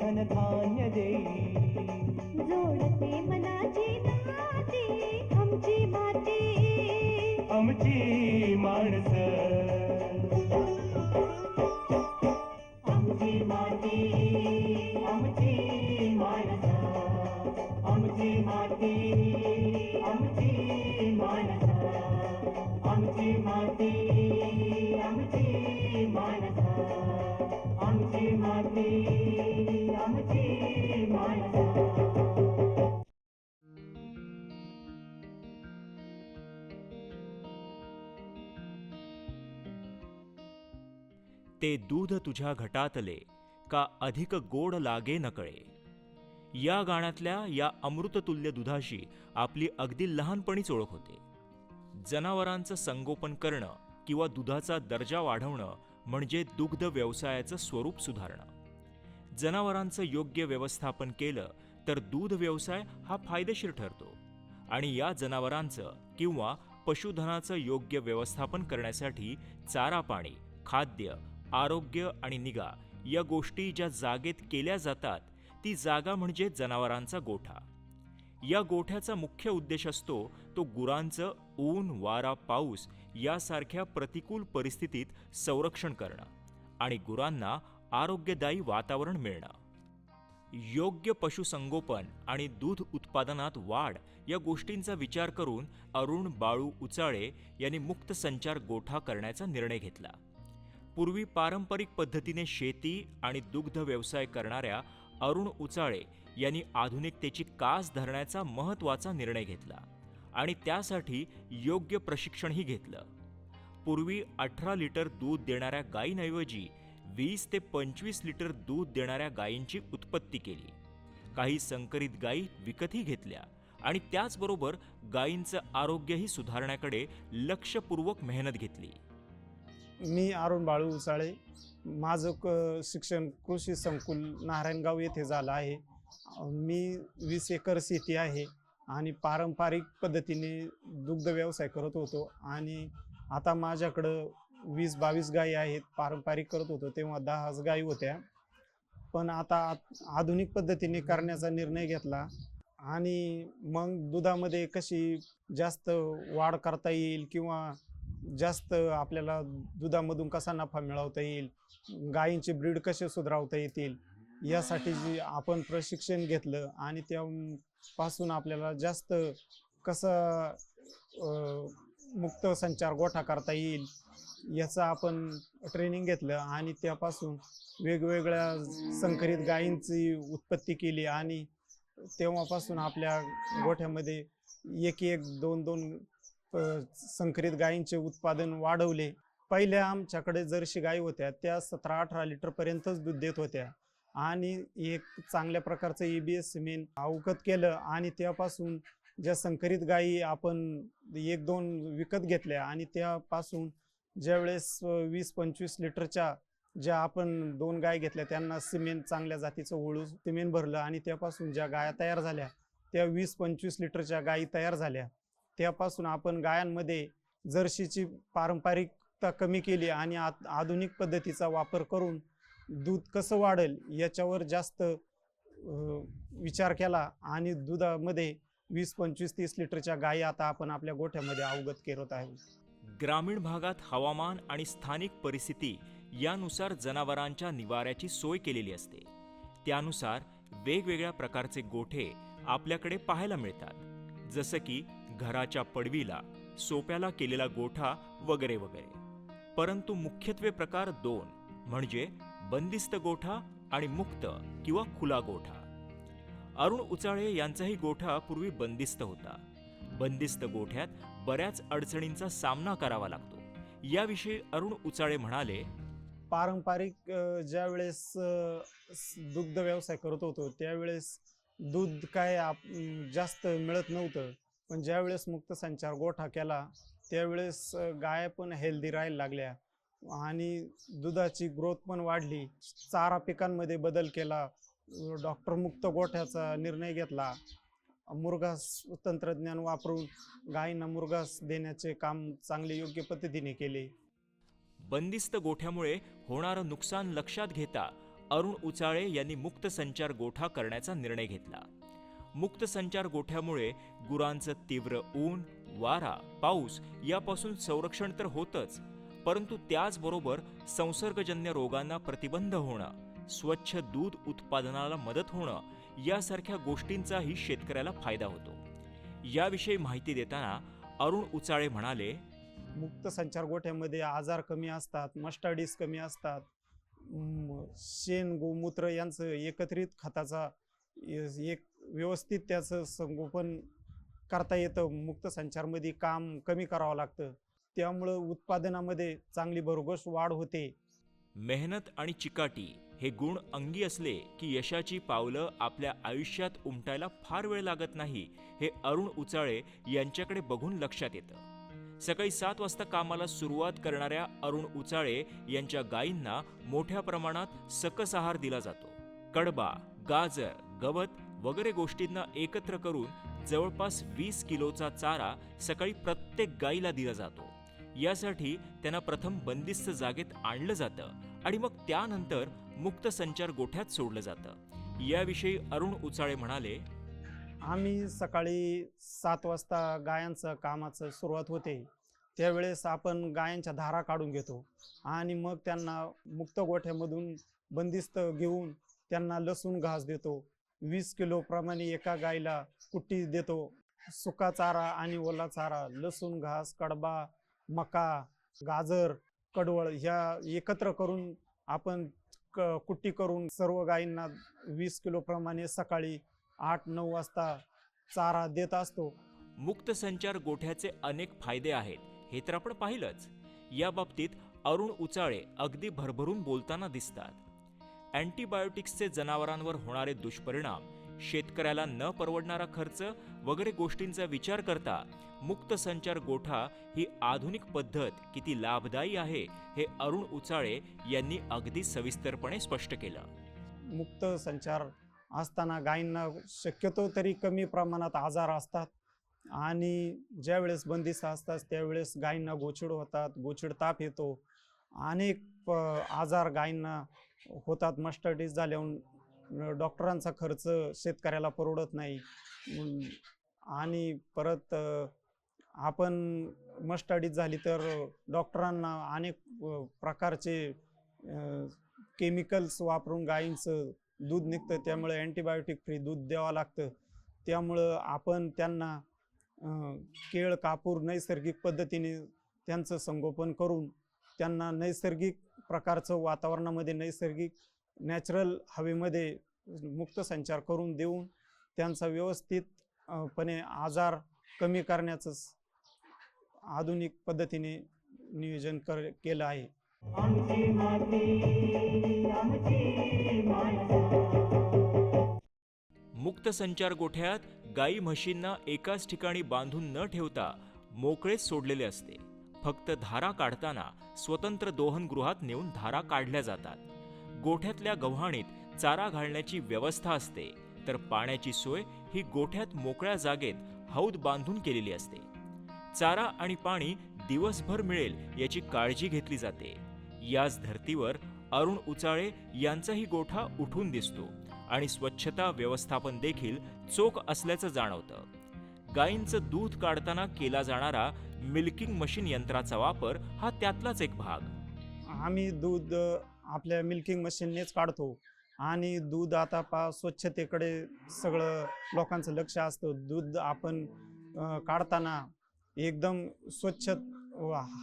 धनधान्य देई जोडते मनाची नाती तुझ्या घटातले का अधिक गोड लागे नकळे. या गाण्यातल्या या अमृततुल्य दुधाशी आपली अगदी लहानपणीच ओळख होते. जनावरांचं संगोपन करणं किंवा दुधाचा दर्जा वाढवणं म्हणजे दुग्ध व्यवसायाचं स्वरूप सुधारणं. जनावरांचं योग्य व्यवस्थापन केलं तर दूध व्यवसाय हा फायदेशीर ठरतो आणि या जनावरांचं किंवा पशुधनाचं योग्य व्यवस्थापन करण्यासाठी चारा पाणी खाद्य आरोग्य आणि निगा या गोष्टी ज्या जागेत केल्या जातात ती जागा म्हणजे जनावरांचा गोठा. या गोठ्याचा मुख्य उद्देश असतो तो गुरांचं ऊन वारा पाऊस यासारख्या प्रतिकूल परिस्थितीत संरक्षण करणं आणि गुरांना आरोग्यदायी वातावरण मिळणं. योग्य पशुसंगोपन आणि दूध उत्पादनात वाढ या गोष्टींचा विचार करून अरुण बाळू उचाळे यांनी मुक्त संचार गोठा करण्याचा निर्णय घेतला. पूर्वी पारंपरिक पद्धतीने शेती आणि दुग्ध व्यवसाय करणाऱ्या अरुण उचाळे यांनी आधुनिकतेची कास धरण्याचा महत्त्वाचा निर्णय घेतला आणि त्यासाठी योग्य प्रशिक्षणही घेतलं. पूर्वी अठरा लिटर दूध देणाऱ्या गायींऐवजी वीस ते पंचवीस लिटर दूध देणाऱ्या गायींची उत्पत्ती केली. काही संकरित गायी विकतही घेतल्या आणि त्याचबरोबर गायींचं आरोग्यही सुधारण्याकडे लक्षपूर्वक मेहनत घेतली. मी अरुण बाळू उसाळे. माझं क शिक्षण कृषी संकुल नारायणगाव येथे झालं आहे. मी वीस एकर शेती आहे आणि पारंपरिक पद्धतीने दुग्ध व्यवसाय करत होतो आणि आता माझ्याकडं वीस बावीस गायी आहेत पारंपरिक करत होतो तेव्हा दहाच गायी होत्या. पण आता आ- आधुनिक पद्धतीने करण्याचा निर्णय घेतला आणि मग दुधामध्ये कशी जास्त वाढ करता येईल किंवा जास्त आपल्याला दुधामधून कसा नफा मिळवता येईल गायींचे ब्रीड कसे सुधारवता येतील यासाठी जी आपण प्रशिक्षण घेतलं आणि त्यापासून आपल्याला जास्त कसं मुक्त संचार गोठा करता येईल याचं आपण ट्रेनिंग घेतलं आणि त्यापासून वेगवेगळ्या संकरित गायींची उत्पत्ती केली आणि तेव्हापासून आपल्या गोठ्यामध्ये एक एक दोन दोन संकरित गायींचे उत्पादन वाढवले. पहिल्या आमच्याकडे जर्शी गायी होत्या त्या सतरा अठरा लिटरपर्यंतच दूध देत होत्या. आणि एक चांगल्या प्रकारचं ए बी एस सिमेंट अवगत केलं आणि त्यापासून ज्या संकरित गायी आपण एक दोन विकत घेतल्या आणि त्यापासून ज्यावेळेस वीस पंचवीस लिटरच्या ज्या आपण दोन गाय घेतल्या त्यांना सिमेंट चांगल्या जातीचं होळू सिमेंट भरलं आणि त्यापासून ज्या गाया तयार झाल्या त्या वीस पंचवीस लिटरच्या गायी तयार झाल्या. त्यापासून आपण गायांमध्ये जर्शीची पारंपरिकता कमी केली आणि आत- आधुनिक पद्धतीचा वापर करून दूध कसं वाढेल याच्यावर जास्त विचार केला आणि दुधामध्ये वीस पंचवीस तीस लिटरच्या गायी आता आपण आपल्या गोठ्यामध्ये अवगत करत आहोत. ग्रामीण भागात हवामान आणि स्थानिक परिस्थिती यानुसार जनावरांच्या निवाऱ्याची सोय केलेली असते. त्यानुसार वेगवेगळ्या प्रकारचे गोठे आपल्याकडे पाहायला मिळतात. जसं की घराच्या पडवीला सोप्याला केलेला गोठा वगैरे वगैरे. परंतु मुख्यत्वे प्रकार दोन म्हणजे बंदिस्त गोठा आणि मुक्त किंवा खुला गोठा. अरुण उचाळे यांचाही गोठा पूर्वी बंदिस्त होता. बंदिस्त गोठ्यात बऱ्याच अडचणींचा सामना करावा लागतो. याविषयी अरुण उचाळे म्हणाले पारंपरिक ज्या ज्यावेळेस दुग्ध व्यवसाय करत होतो त्यावेळेस दूध काय आप- जास्त मिळत नव्हतं. पण ज्यावेळेस मुक्त संचार गोठा केला त्यावेळेस गाय पण हेल्दी राहायला लागल्या. आणि दुधाची ग्रोथ पण वाढली. चारा पिकांमध्ये बदल केला. डॉक्टर मुक्त गोठ्याचा निर्णय घेतला. मुरघास तंत्रज्ञान वापरून गायींना मुरघास देण्याचे काम चांगले योग्य पद्धतीने केले. बंदिस्त गोठ्यामुळे होणारं नुकसान लक्षात घेता अरुण उचाळे यांनी मुक्त संचार गोठा करण्याचा निर्णय घेतला. मुक्त संचार गोठ्यामुळे गुरांचं तीव्र ऊन वारा पाऊस यापासून संरक्षण तर होतच परंतु त्याचबरोबर संसर्गजन्य रोगांना प्रतिबंध होणं स्वच्छ दूध उत्पादनाला मदत होणं यासारख्या गोष्टींचाही शेतकऱ्याला फायदा होतो. याविषयी माहिती देताना अरुण उचाळे म्हणाले मुक्त संचार गोठ्यामध्ये आजार कमी असतात मस्टाडीस कमी असतात शेण गोमूत्र यांचं एकत्रित खताचा एक व्यवस्थित त्याचं संगोपन करता येतं. मुक्त संचारमध्ये काम कमी करावं लागतं. त्यामुळं उत्पादनामध्ये चांगली भरघोस वाढ होते. मेहनत आणि चिकाटी हे गुण अंगी असले की यशाची पावलं आपल्या आयुष्यात उमटायला फार वेळ लागत नाही हे अरुण उचाळे यांच्याकडे बघून लक्षात येतं. सकाळी सात वाजता कामाला सुरुवात करणाऱ्या अरुण उचाळे यांच्या गायींना मोठ्या प्रमाणात सकस आहार दिला जातो. कडबा गाजर गवत वगैरे गोष्टींना एकत्र करून जवळपास वीस किलोचा चारा सकाळी प्रत्येक गायीला दिला जातो. यासाठी त्यांना प्रथम बंदिस्त जागेत आणलं जातं आणि मग त्यानंतर मुक्त संचार गोठ्यात सोडलं जातं. याविषयी अरुण उचाळे म्हणाले आम्ही सकाळी सात वाजता गायांचं कामाचं सुरुवात होते. त्यावेळेस आपण गायांच्या धारा काढून घेतो आणि मग त्यांना मुक्त गोठ्यामधून बंदिस्त घेऊन त्यांना लसूण घास देतो. वीस किलो प्रमाणे एका गायला कुट्टी देतो. सुका चारा आणि ओला चारा लसूण घास कडबा मका गाजर कडवळ ह्या एकत्र करून आपण क कुट्टी करून सर्व गायींना वीस किलो प्रमाणे सकाळी आठ नऊ वाजता चारा देत असतो. मुक्त संचार गोठ्याचे अनेक फायदे आहेत हे तर आपण पाहिलंच. या बाबतीत अरुण उचाळे अगदी भरभरून बोलताना दिसतात. अँटीबायोटिक्सचे जनावरांवर होणारे दुष्परिणाम शेतकऱ्याला न परवडणारा खर्च वगैरे गोष्टींचा विचार करता मुक्त संचार गोठा ही आधुनिक पद्धत किती लाभदायी आहे हे अरुण उचाळे यांनी अगदी सविस्तरपणे स्पष्ट केलं. मुक्त संचार असताना गायींना शक्यतो तरी कमी प्रमाणात आजार असतात आणि ज्या वेळेस बंदिस्त असतात त्यावेळेस गायींना गोचिड होतात गोचिड ताप येतो. अनेक आजार गायींना होतात. मस्टर्डीज झाल्याहून डॉक्टरांचा खर्च शेतकऱ्याला परवडत नाही. आणि परत आपण मस्टर्डीज झाली तर डॉक्टरांना अनेक प्रकारचे केमिकल्स वापरून गायींचं दूध निघतं. त्यामुळे अँटीबायोटिक फ्री दूध द्यावं लागतं. त्यामुळं आपण त्यांना केळ कापूर नैसर्गिक पद्धतीने त्यांचं संगोपन करून त्यांना नैसर्गिक प्रकारचं वातावरणामध्ये नैसर्गिक नॅचरल हवेमध्ये मुक्त संचार करून देऊन त्यांचा व्यवस्थित अं, पणे आजार कमी करण्याचं आधुनिक पद्धतीने नियोजन कर केलं आहे. मुक्त संचार गोठ्यात गाई म्हशींना एकाच ठिकाणी बांधून न ठेवता मोकळेच सोडलेले असते. फक्त धारा काढताना स्वतंत्र दोहनगृहात नेऊन धारा काढल्या जातात. गोठ्यातल्या गव्हाणीत चारा घालण्याची व्यवस्था असते तर पाण्याची सोय ही गोठ्यात मोकळ्या जागेत हौद बांधून केलेली असते. चारा आणि पाणी दिवसभर मिळेल याची काळजी घेतली जाते. याच धर्तीवर अरुण उचाळे यांचाही गोठा उठून दिसतो आणि स्वच्छता व्यवस्थापन देखील चोख असल्याचं जाणवतं. गायींचं दूध काढताना केला जाणारा मिल्किंग मशीन यंत्राचा वापर हा त्यातलाच एक भाग. आम्ही दूध आपल्या मिल्किंग मशीननेच काढतो. आणि दूध आता पा स्वच्छतेकडे सगळं लोकांचं लक्ष असतं. दूध आपण काढताना एकदम स्वच्छ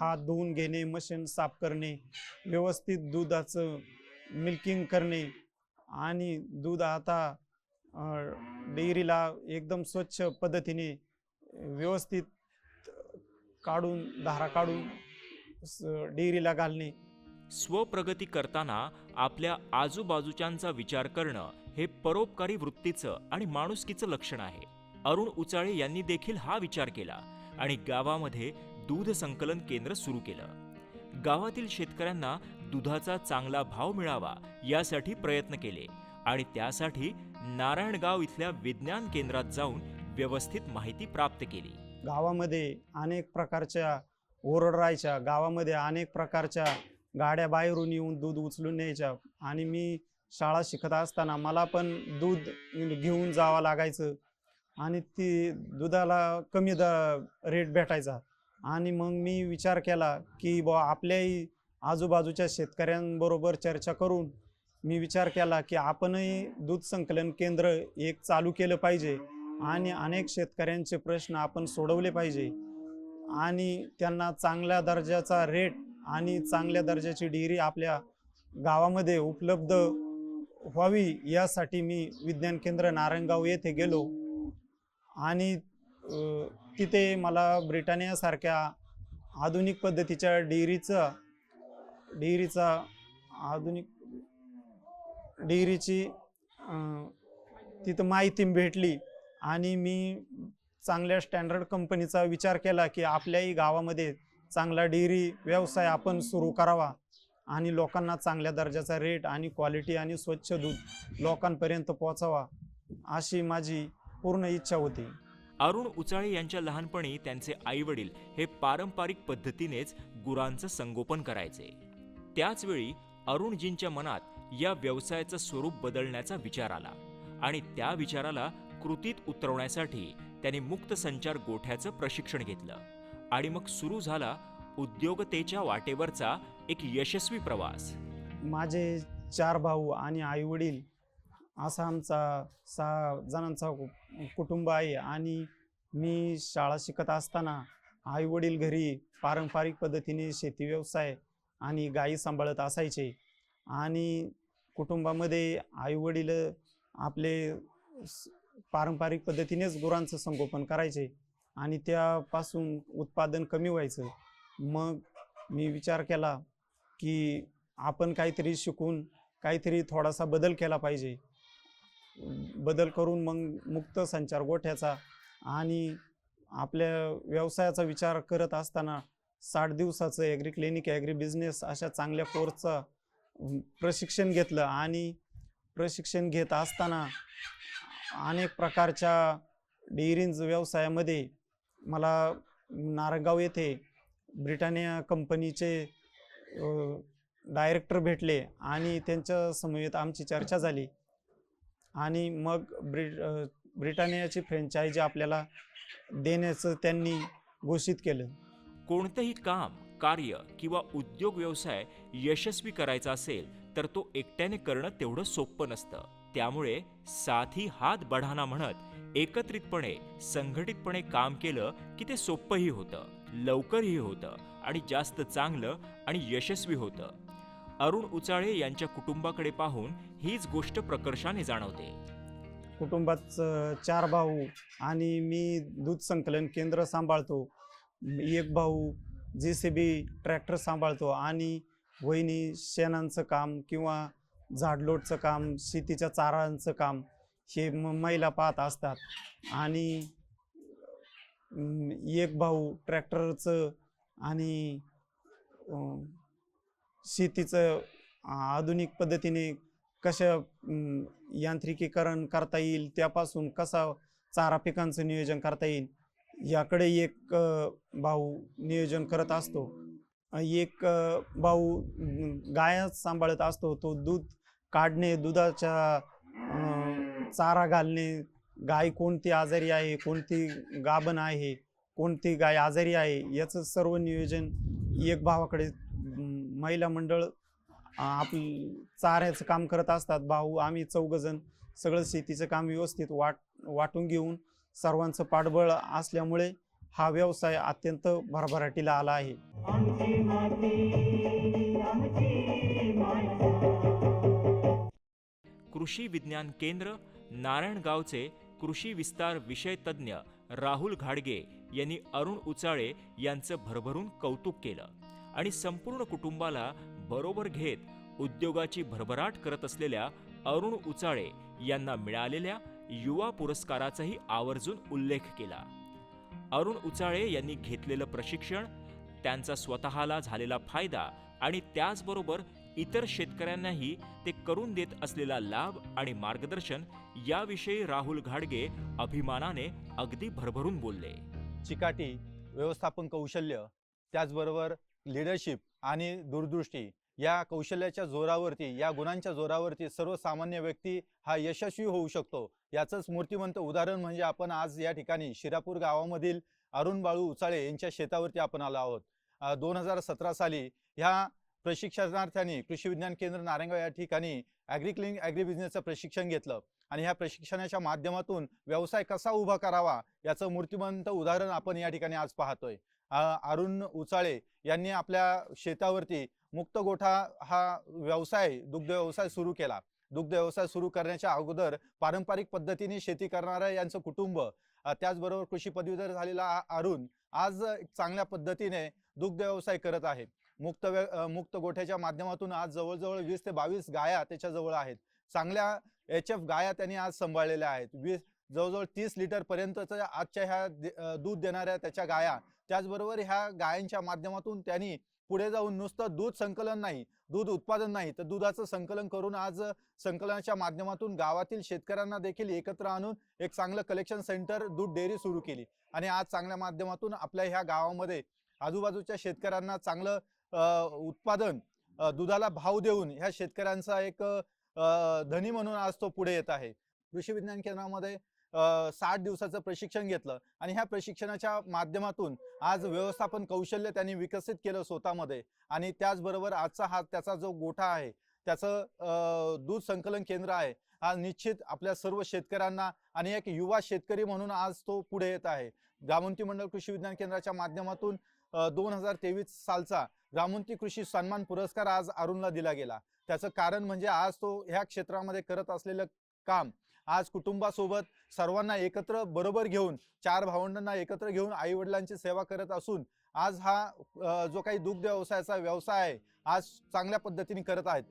हात धुवून घेणे मशीन साफ करणे व्यवस्थित दुधाचं मिल्किंग करणे आणि दूध आता डेअरीला एकदम स्वच्छ पद्धतीने व्यवस्थित काढून धारा काढून डेअरीला घालणे. स्वप्रगती करताना आपल्या आजूबाजूच्यांचा विचार करणं हे परोपकारी वृत्तीचं आणि माणुसकीचं लक्षण आहे. अरुण उचाळे यांनी देखील हा विचार केला आणि गावामध्ये दूध संकलन केंद्र सुरू केलं. गावातील शेतकऱ्यांना दुधाचा चांगला भाव मिळावा यासाठी प्रयत्न केले आणि त्यासाठी नारायणगाव इथल्या विज्ञान केंद्रात जाऊन व्यवस्थित माहिती प्राप्त केली. गावामध्ये अनेक प्रकारच्या ओरडरायच्या गावामध्ये अनेक प्रकारच्या गाड्या बाहेरून येऊन दूध उचलून न्यायच्या आणि मी शाळा शिकत असताना मला पण दूध घेऊन जावं लागायचं आणि ती दुधाला कमी द रेट भेटायचा. आणि मग मी विचार केला की बुवा आपल्याही आजूबाजूच्या शेतकऱ्यांबरोबर चर्चा करून मी विचार केला की आपणही दूध संकलन केंद्र एक चालू केलं पाहिजे. आणि अनेक शेतकऱ्यांचे प्रश्न आपण सोडवले पाहिजे. आणि त्यांना चांगल्या दर्जाचा रेट आणि चांगल्या दर्जाची डिग्री आपल्या गावामध्ये उपलब्ध व्हावी यासाठी मी विज्ञान केंद्र नारायणगाव येथे गेलो. आणि तिथे मला ब्रिटानियासारख्या आधुनिक पद्धतीच्या डिग्रीचा डिग्रीचा आधुनिक डिग्रीची तिथं माहिती भेटली. आणि मी चांगल्या स्टँडर्ड कंपनीचा विचार केला की आपल्याही गावामध्ये चांगला डेअरी व्यवसाय आपण सुरू करावा आणि लोकांना चांगल्या दर्जाचा रेट आणि क्वालिटी आणि स्वच्छ दूध लोकांपर्यंत पोहोचावा अशी माझी पूर्ण इच्छा होती. अरुण उचाळे यांच्या लहानपणी त्यांचे आईवडील हे पारंपरिक पद्धतीनेच गुरांचं संगोपन करायचे. त्याचवेळी अरुणजींच्या मनात या व्यवसायाचं स्वरूप बदलण्याचा विचार आला आणि त्या विचाराला कृतीत उतरवण्यासाठी त्यांनी मुक्त संचार गोठ्याचं प्रशिक्षण घेतलं. आणि मग सुरू झाला उद्योगतेच्या वाटेवरचा एक यशस्वी प्रवास. माझे चार भाऊ आणि आईवडील असा आमचा सहा जणांचा कुटुंब आहे. आणि मी शाळा शिकत असताना आईवडील घरी पारंपरिक पद्धतीने शेती व्यवसाय आणि गायी सांभाळत असायचे. आणि कुटुंबामध्ये आईवडील आपले पारंपरिक पद्धतीनेच गुरांचं संगोपन करायचे आणि त्यापासून उत्पादन कमी व्हायचं. मग मी विचार केला की आपण काहीतरी शिकून काहीतरी थोडासा बदल केला पाहिजे. बदल करून मग मुक्त संचार गोठ्याचा आणि आपल्या व्यवसायाचा विचार करत असताना साठ दिवसाचं ॲग्री क्लिनिक ॲग्री बिझनेस अशा चांगल्या कोर्सचं प्रशिक्षण घेतलं आणि प्रशिक्षण घेत असताना अनेक प्रकारच्या डेअरींज व्यवसायामध्ये मला नारगाव येथे ब्रिटानिया कंपनीचे डायरेक्टर भेटले आणि त्यांच्या समवेत आमची चर्चा झाली. आणि मग ब्रि ब्रिटानियाची फ्रँचायझी आपल्याला देण्याचं त्यांनी घोषित केलं. कोणतंही काम कार्य किंवा उद्योग व्यवसाय यशस्वी करायचा असेल तर तो एकट्याने करणं तेवढं सोपं नसतं. त्यामुळे साथी हात बढाना म्हणत एकत्रितपणे संघटितपणे काम केलं की ते सोपंही होतं लवकरही होतं आणि जास्त चांगलं आणि यशस्वी होतं. अरुण उचाळे यांच्या कुटुंबाकडे पाहून हीच गोष्ट प्रकर्षाने जाणवते. कुटुंबात चार भाऊ आणि मी दूध संकलन केंद्र सांभाळतो. एक भाऊ जे सी बी ट्रॅक्टर सांभाळतो आणि वहिनी शेणांचं काम किंवा झाडलोटचं काम शेतीच्या चारांचं काम हे म महिला पाहत असतात. आणि एक भाऊ ट्रॅक्टरचं आणि शेतीचं आधुनिक पद्धतीने कशा यांत्रिकीकरण करता येईल त्यापासून कसा चारा पिकांचं नियोजन करता येईल याकडे एक भाऊ नियोजन करत असतो. एक भाऊ गाय गाया सांभाळत असतो तो दूध काढणे दुधाच्या चारा घालणे गाय कोणती आजारी आहे कोणती गाभण आहे कोणती गाय आजारी आहे याचं सर्व नियोजन एक भावाकडे महिला मंडळ आपल चाऱ्याचं काम करत असतात. भाऊ आम्ही चौघजण सगळं शेतीचं काम व्यवस्थित वाट वाटून घेऊन सर्वांचं पाठबळ असल्यामुळे हा व्यवसाय अत्यंत भरभराटीला आला आहे. कृषी विज्ञान केंद्र नारायणगावचे कृषी विस्तार विषय तज्ज्ञ राहुल घाडगे यांनी अरुण उचाळे यांचं भरभरून कौतुक केलं आणि संपूर्ण कुटुंबाला बरोबर घेत उद्योगाची भरभराट करत असलेल्या अरुण उचाळे यांना मिळालेल्या युवा पुरस्काराचाही आवर्जून उल्लेख केला. अरुण उचाळे यांनी घेतलेलं प्रशिक्षण त्यांचा स्वतःला झालेला फायदा आणि त्याचबरोबर इतर शेतकऱ्यांनाही ते करून देत असलेला लाभ आणि मार्गदर्शन याविषयी राहुल घाडगे अभिमानाने अगदी भरभरून बोलले. चिकाटी व्यवस्थापन कौशल्य त्याचबरोबर लिडरशिप आणि दूरदृष्टी या कौशल्याच्या जोरावरती या गुणांच्या जोरावरती सर्वसामान्य व्यक्ती हा यशस्वी होऊ शकतो. याचंच मूर्तिमंत उदाहरण म्हणजे आपण आज या ठिकाणी शिरापूर गावामधील अरुण बाळू उचाळे यांच्या शेतावरती आपण आलो आहोत. दोन हजार सतरा साली ह्या प्रशिक्षणार्थ्यांनी कृषी विज्ञान केंद्र नारायणगाव या ठिकाणी ॲग्रिक्लिंग ॲग्री बिझनेसचं प्रशिक्षण घेतलं आणि ह्या प्रशिक्षणाच्या माध्यमातून व्यवसाय कसा उभा करावा याचं मूर्तिमंत उदाहरण आपण या ठिकाणी आज पाहतोय. अरुण उचाळे यांनी आपल्या शेतावरती मुक्त गोठा हा व्यवसाय दुग्ध व्यवसाय सुरू केला. दुग्ध व्यवसाय सुरू करण्याच्या अगोदर पारंपरिक पद्धतीने शेती करणारं यांचं कुटुंब त्याचबरोबर कृषी पदवीधर झालेला अरुण आज चांगल्या पद्धतीने दुग्ध व्यवसाय करत आहे. मुक्त व्य- मुक्त गोठ्याच्या माध्यमातून आज जवळजवळ वीस ते बावीस गाया त्याच्याजवळ आहेत. चांगल्या एच एफ गाया त्यांनी आज सांभाळलेल्या आहेत. वीस जवळजवळ तीस लिटर पर्यंतच्या आजच्या ह्या दूध देणाऱ्या त्याच्या गाया त्याचबरोबर ह्या गायांच्या माध्यमातून त्यांनी पुढे जाऊन नुसतं दूध संकलन नाही दूध उत्पादन नाही तर दुधाचं संकलन करून आज संकलनाच्या माध्यमातून गावातील शेतकऱ्यांना देखील एकत्र आणून एक चांगलं कलेक्शन सेंटर दूध डेअरी सुरू केली. आणि आज चांगल्या माध्यमातून आपल्या ह्या गावामध्ये आजूबाजूच्या शेतकऱ्यांना चांगलं उत्पादन दुधाला भाव देऊन ह्या शेतकऱ्यांचा एक धनी म्हणून आज तो पुढे येत आहे. कृषी विज्ञान केंद्रामध्ये साठ दिवसाचं प्रशिक्षण घेतलं. आणि ह्या प्रशिक्षणाच्या माध्यमातून आज व्यवस्थापन कौशल्य त्यांनी विकसित केलं स्वतःमध्ये. आणि त्याचबरोबर आजचा हा त्याचा जो गोठा आहे त्याचं दूध संकलन केंद्र आहे हा निश्चित आपल्या सर्व शेतकऱ्यांना आणि एक युवा शेतकरी म्हणून आज तो पुढे येत आहे. ग्रामोन्नती मंडळ कृषी विज्ञान केंद्राच्या माध्यमातून दोन हजार तेवीस सालचा ग्रामोन्नती कृषी सन्मान पुरस्कार आज अरुणला दिला गेला. त्याचं कारण म्हणजे आज तो ह्या क्षेत्रामध्ये करत असलेलं काम आज कुटुंबासोबत सर्वांना एकत्र बरोबर घेऊन चार भावंडांना एकत्र घेऊन आई वडिलांची सेवा करत असून आज हा जो काही दुग्ध व्यवसायाचा व्यवसाय आहे आज चांगल्या पद्धतीने करत आहेत.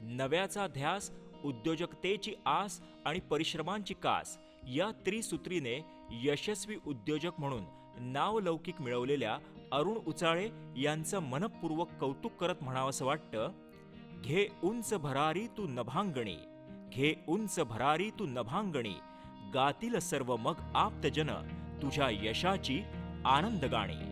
नव्याचा ध्यास उद्योजकतेची आस आणि परिश्रमांची कास या त्रिसूत्रीने यशस्वी उद्योजक म्हणून नावलौकिक मिळवलेल्या अरुण उचाळे यांचं मनपूर्वक कौतुक करत म्हणावंसं वाटतं घे उंच भरारी तू नभांगणी. घे उंच भरारी तू नभांगणी गातील सर्व मग आप्तजन तुझ्या यशाची आनंद गाणी